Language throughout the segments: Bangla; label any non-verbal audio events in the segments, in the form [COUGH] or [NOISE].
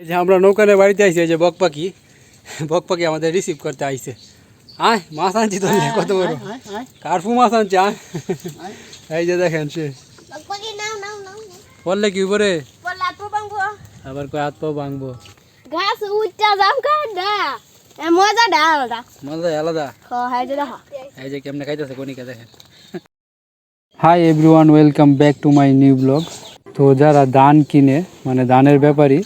এই যে আমরা নৌকানে বাড়িতে আইছি এই যে বক পাখি বক পাখি আমাদের রিসিভ করতে আইছে। আয় মাছ আনছি তো কত বড়। কার্ফু মাছ আনছি আয়। এই যে দেখেন সে. পড়লে কি উপরে. আবার কয় হাত পাও ভাঙবো। uca jam kan dah. Eh moza dah dah. মজা আলাদা je এই যে কেমনে খাইতেছে কনিকা দেখেন। Hi everyone welcome back to my new blog তো যারা ধান কিনে মানে ধানের ব্যাপারী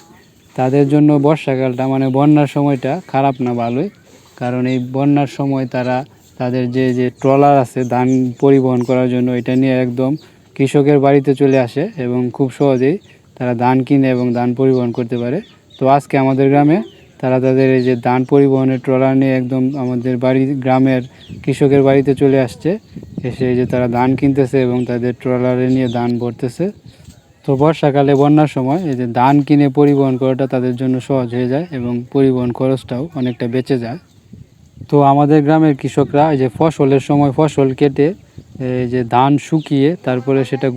তাদের জন্য বর্ষাকালটা মানে বন্যার সময়টা খারাপ না ভালোই। কারণ এই বন্যার সময় তারা তাদের যে যে ট্রলার আছে ধান পরিবহন করার জন্য, এটা নিয়ে একদম কৃষকের বাড়িতে চলে আসে এবং খুব সহজেই তারা ধান কিনে এবং ধান পরিবহন করতে পারে। তো আজকে আমাদের গ্রামে তারা তাদের এই যে ধান পরিবহনের ট্রলার নিয়ে একদম আমাদের বাড়ি, গ্রামের কৃষকের বাড়িতে চলে আসছে। এসে এই যে তারা ধান কিনতেছে এবং তাদের ট্রলারে নিয়ে ধান ভরতেছে। তো বর্ষাকালে বন্যার সময় এই যে ধান কিনে পরিবহন করাটা তাদের জন্য সহজ হয়ে যায় এবং পরিবহন খরচটাও অনেকটা বেঁচে যায়। তো আমাদের গ্রামের কৃষকরা এই যে ফসলের সময় ফসল কেটে এই যে ধান শুকিয়ে তারপরে সেটা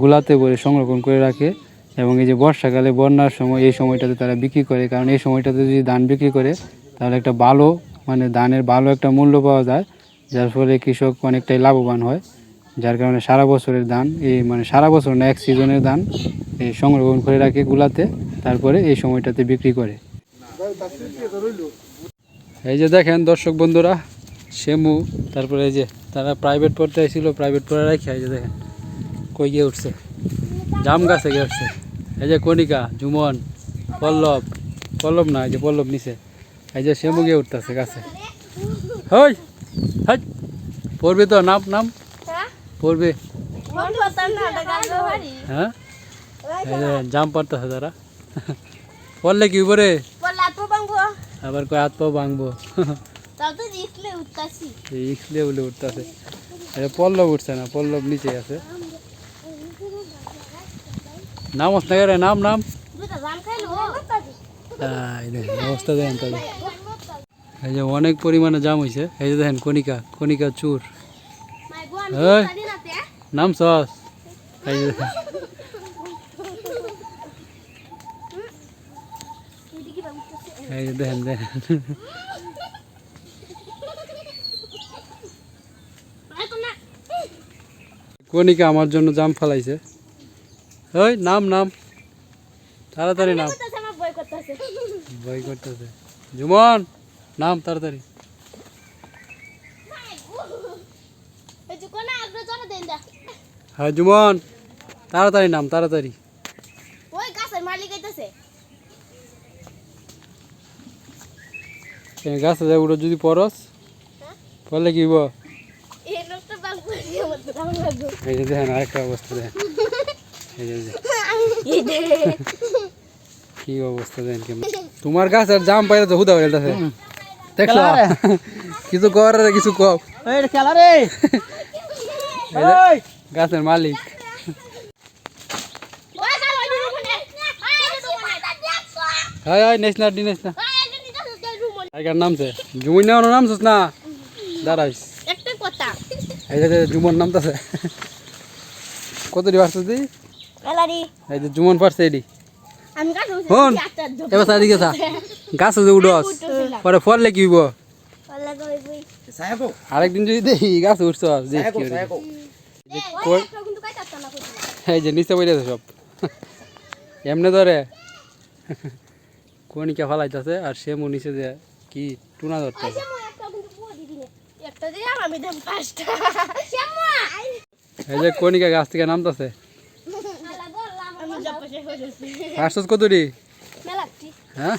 গুলাতে ভরে সংরক্ষণ করে রাখে এবং এই যে বর্ষাকালে বন্যার সময় এই সময়টাতে তারা বিক্রি করে, কারণ এই সময়টাতে যদি ধান বিক্রি করে তাহলে একটা ভালো মানে ধানের ভালো একটা মূল্য পাওয়া যায়, যার ফলে কৃষক অনেকটাই লাভবান হয়। যার কারণে সারা বছরের ধান, এই মানে সারা বছর না, এক সিজনের ধান এই সংরক্ষণ করে রাখে গুলাতে, তারপরে এই সময়টাতে বিক্রি করে। এই যে দেখেন দর্শক বন্ধুরা শেমু তারপরে এই যে তারা প্রাইভেট পড়তে এসেছিল প্রাইভেট পড়ে রাখি এই যে দেখেন, কই গিয়ে উঠছে? জাম গাছে গিয়ে উঠছে। এই যে কণিকা জুমন পল্লব পল্লব না, এই যে পল্লব নিচে। এই যে শেমু গিয়ে উঠতেছে গাছে। হই, হাই, পড়বে তো, নাম নাম? পড়বে. হ্যাঁ? জাম পারতেছে তারা। পড়লে কি উপরে. আবার কয় হাত পাও ভাঙবো? ইসলে বলে উঠতেছে। এটা পল্লব উঠছে না পল্লব নিচে আছে। নাম আসতে গেলে নাম নাম। অবস্থা দেখেন তাদের এই যে অনেক পরিমাণে জাম হয়েছে এই যে দেখেন কণিকা কণিকা চুর। Mai নাম সস এই যে দেখেন. দেখেন. কণিকা আমার জন্য জাম ফালাইছে ওই নাম নাম তাড়াতাড়ি নাম. ভয় করতেছে জুমন নাম তাড়াতাড়ি হ্যাঁ জুমন তাড়াতাড়ি নাম তাড়াতাড়ি। kasar malik itu sih. এই গাছে যায় উঠো যদি পরস পড়লে কি lagu. এই যে দেখেন আরেকটা অবস্থা দেখেন। এই যে যে. কি অবস্থা দেখেন কেমন। তোমার গাছের জাম পাইলে তো হুদা হয়ে গেছে দেখছ? কিছু কর রে কিছু কর এই খেলা রে। এই যে গাছের মালিক. হাই হাই নেস না ডি নেস না। নামছে। জুমন না নামছিস না? দাঁড়াইস। Ekte kota. এই যে জুমন নামতেছে। কত দি পারছিস দি? এই যে জুমন পারছে এডি। হন এবার গাছে যে উডস পরে পাল্লা কই আরেকদিন যদি দেখি গাছে উঠছ যে কই? এই যে নিচে বইলে সব। এমনি ধরে। কনিকা ফালাইতেছে আর সে মু নিচে যে কি টুনা শ্যামা এই যে কনিকা গাছ থেকে নামতেছে। আসছস কতটি? হ্যাঁ?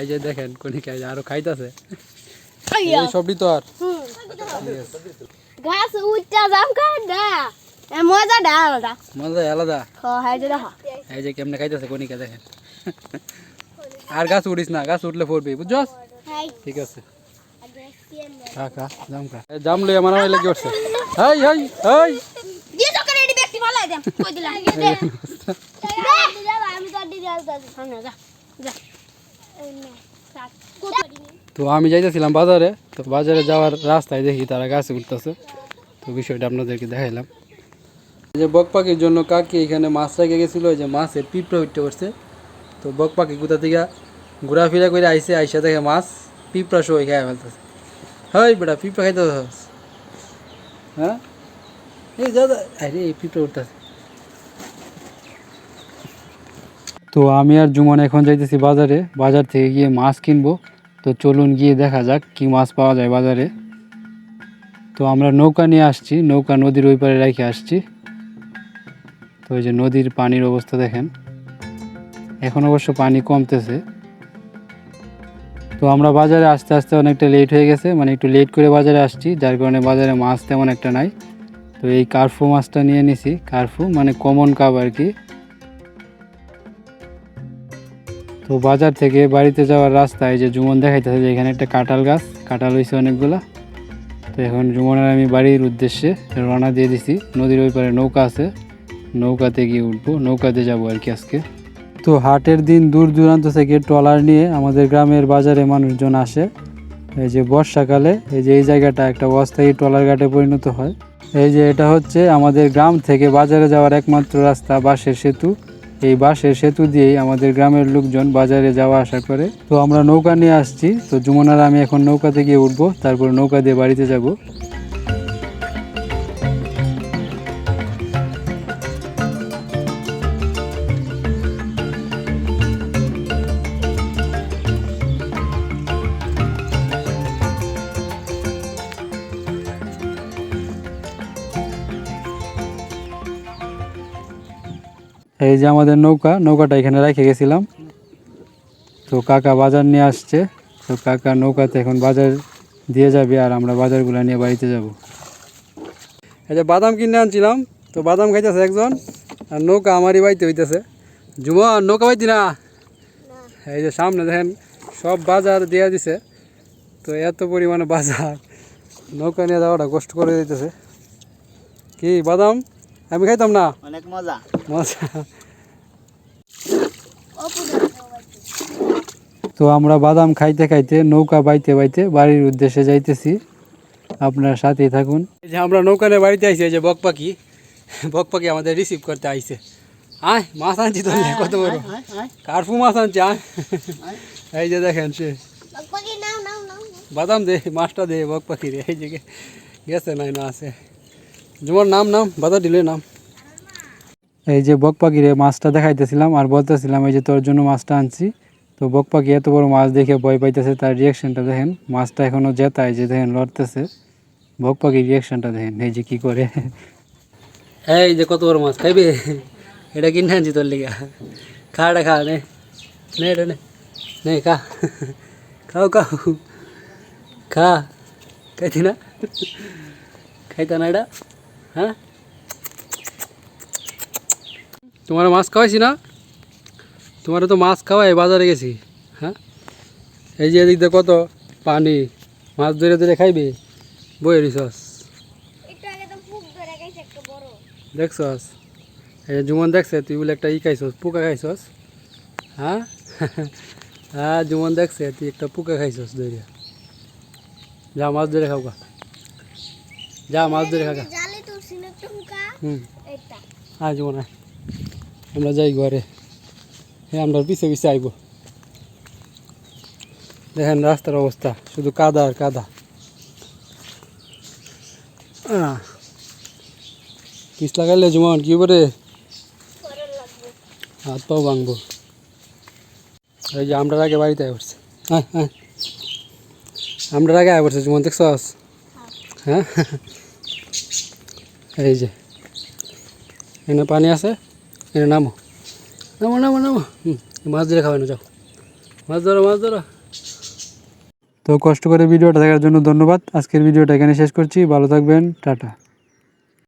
এই যে দেখেন কনিকা আরও খাইতেছে। সবটি তো আর। ঘাস উচ্চা জাম কাডা এ মজা ডালটা মজা আলাদা। খ হাই যে দেখা। এই যে কেমনে খাইতেছে কনিকা দেখেন। আর গাছ উঠিস না গাছ উঠলে পড়বি বুঝছস? ঠিক আছে। খা খা জাম খা। জাম লই আমার আমার লেগে উঠছে। Hi hi hi. দিয়ে তো করে এডি ব্যক্তি ভালো দেম কই দিলাম? আমি তো দি দিয়াল যা যা। তো আমি যাইতেছিলাম বাজারে, তো বাজারে যাওয়ার রাস্তায় দেখি তারা গাছে উঠতেছে। তো বিষয়টা আপনাদেরকে দেখাইলাম। যে বক পাখির জন্য কাকি এখানে মাছ রেখে গেছিল যে মাছের পিঁপড়া উঠতে করছে তো বক পাখি কোথা থেকে ঘোরাফেরা করে আইসে আইসা দেখে মাছ পিঁপড়া সবাই খাই ফেলতেছে। হয় বেটা, পিঁপড়া খাইতে হ্যাঁ? এই যা। আরে এই পিঁপড়া উঠতেছে। তো আমি আর জুমন এখন যাইতেছি বাজারে। বাজার থেকে গিয়ে মাছ কিনবো। তো চলুন গিয়ে দেখা যাক কি মাছ পাওয়া যায় বাজারে। তো আমরা নৌকা নিয়ে আসছি। নৌকা নদীর ওই পারে রেখে আসছি। তো এই যে নদীর পানির অবস্থা দেখেন। এখন অবশ্য পানি কমতেছে। তো আমরা বাজারে আস্তে আস্তে অনেকটা লেট হয়ে গেছে। মানে একটু লেট করে বাজারে আসছি। যার কারণে বাজারে মাছ তেমন একটা নাই। তো এই কার্ফু মাছটা নিয়ে নিছি। কার্ফু মানে কমন কাপ আর কি। তো বাজার থেকে বাড়িতে যাওয়ার রাস্তায় যে জুমন দেখাইতেছে যে এখানে একটা কাঁঠাল গাছ, কাঁঠাল হয়েছে অনেকগুলা। তো এখন জুমনের আমি বাড়ির উদ্দেশ্যে রওনা দিয়ে দিছি। নদীর ওই পারে নৌকা আছে, নৌকাতে গিয়ে উঠবো, নৌকাতে যাব আর কি আজকে। তো হাটের দিন দূর দূরান্ত থেকে ট্রলার নিয়ে আমাদের গ্রামের বাজারে মানুষজন আসে। এই যে বর্ষাকালে, এই যে এই জায়গাটা একটা অস্থায়ী ট্রলার ঘাটে পরিণত হয়। এই যে এটা হচ্ছে আমাদের গ্রাম থেকে বাজারে যাওয়ার একমাত্র রাস্তা, বাঁশের সেতু। এই বাঁশের সেতু দিয়েই আমাদের গ্রামের লোকজন বাজারে যাওয়া আসা করে তো আমরা নৌকা নিয়ে আসছি, তো যমুনার আমি এখন নৌকাতে গিয়ে উঠবো, তারপর নৌকা দিয়ে বাড়িতে যাব। এই যে আমাদের নৌকা নৌকাটা এখানে রেখে গেছিলাম। তো কাকা বাজার নিয়ে আসছে। তো কাকা নৌকাতে এখন বাজার দিয়ে যাবে আর আমরা বাজারগুলো নিয়ে বাড়িতে যাব। এই যে বাদাম কিনে আনছিলাম। তো বাদাম খাইতেছে একজন। আর নৌকা আমারই বাড়িতে হইতেছে। জুমা নৌকা পাইতি না। এই যে সামনে দেখেন সব বাজার দিয়ে দিছে। তো এত পরিমাণে বাজার। নৌকা নিয়ে যাওয়াটা কষ্ট করে দিতেছে। কি বাদাম? আমি খাইতাম না? অনেক মজা। মজা। তো আমরা বাদাম খাইতে খাইতে নৌকা বাইতে বাইতে বাড়ির উদ্দেশ্যে যাইতেছি। আপনার সাথেই থাকুন। যে আমরা নৌকা নিয়ে বাড়িতে আইছি এই যে বক পাখি। বক পাখি আমাদের রিসিভ করতে আইছে। আয় মাছ আনছি তো কত বড়। কার্ফু মাছ আনছি আয়। এই যে দেখেন সে। পাখি নাও নাও নাও বাদাম দে মাছটা দে বক পাখি রে এই যে গে- গেছে নাই না আছে। তোমার নাম নাম বাদা দিলে নাম। এই যে বক পাখি রে মাছটা দেখাইতেছিলাম আর বলতেছিলাম এই যে তোর জন্য মাছটা আনছি। তো বক পাখি এত বড় মাছ দেখে ভয় পাইতেছে তার রিয়াকশনটা দেখেন। মাছটা এখনও জেতায় যে দেখেন লড়তেছে। বক পাখির রিয়াকশনটা দেখেন এই যে কি করে। হ্যাঁ এই যে কত বড় মাছ খাইবে? এটা কিনে আনছি তোর লিগা। খা এটা খা নে। নে এটা নে। নে খা। খাও খাও। খা। খাইতি না? খাইতা না এটা? হ্যাঁ? তোমার মাছ খাওয়াইছি না? তোমার তো মাছ খাওয়াই বাজারে গেছি হ্যাঁ? এই যে এদিক দিয়ে কত পানি মাছ ধরে ধরে খাইবে বই রিসস একটু আগে তো ফুক ধরে গেছে একটা বড়। দেখছস? এই যে জুমন দেখছে তুই বলে একটা ই খাইছস পোকা খাইছস হ্যাঁ? [LAUGHS] হ্যাঁ জুমন দেখছে তুই একটা পোকা খাইছস ধরে যা মাছ ধরে খাও গা। যা মাছ ধরে খাগা হুম। আয় আয় আমরা যাই ঘরে। হ্যাঁ আমরা পিছে পিছে আইব। দেখেন রাস্তার অবস্থা শুধু কাদা আর কাদা। পিছ লাগাইলে জুমন কি করে হাত পাও ভাঙবো। এই যে আমরা আগে বাড়িতে আয় পড়ছে হ্যাঁ হ্যাঁ। আমরা আগে আয় পড়ছে জুমন দেখছস? হ্যাঁ। এই যে। এনে পানি আছে, এনে নামো। নামো নামো নামো। হুম, মাছ ধরে খাওয়ানো যাও মাছ ধরো মাছ ধরো তো কষ্ট করে ভিডিওটা দেখার জন্য ধন্যবাদ। আজকের ভিডিওটা এখানে শেষ করছি। ভালো থাকবেন। টাটা।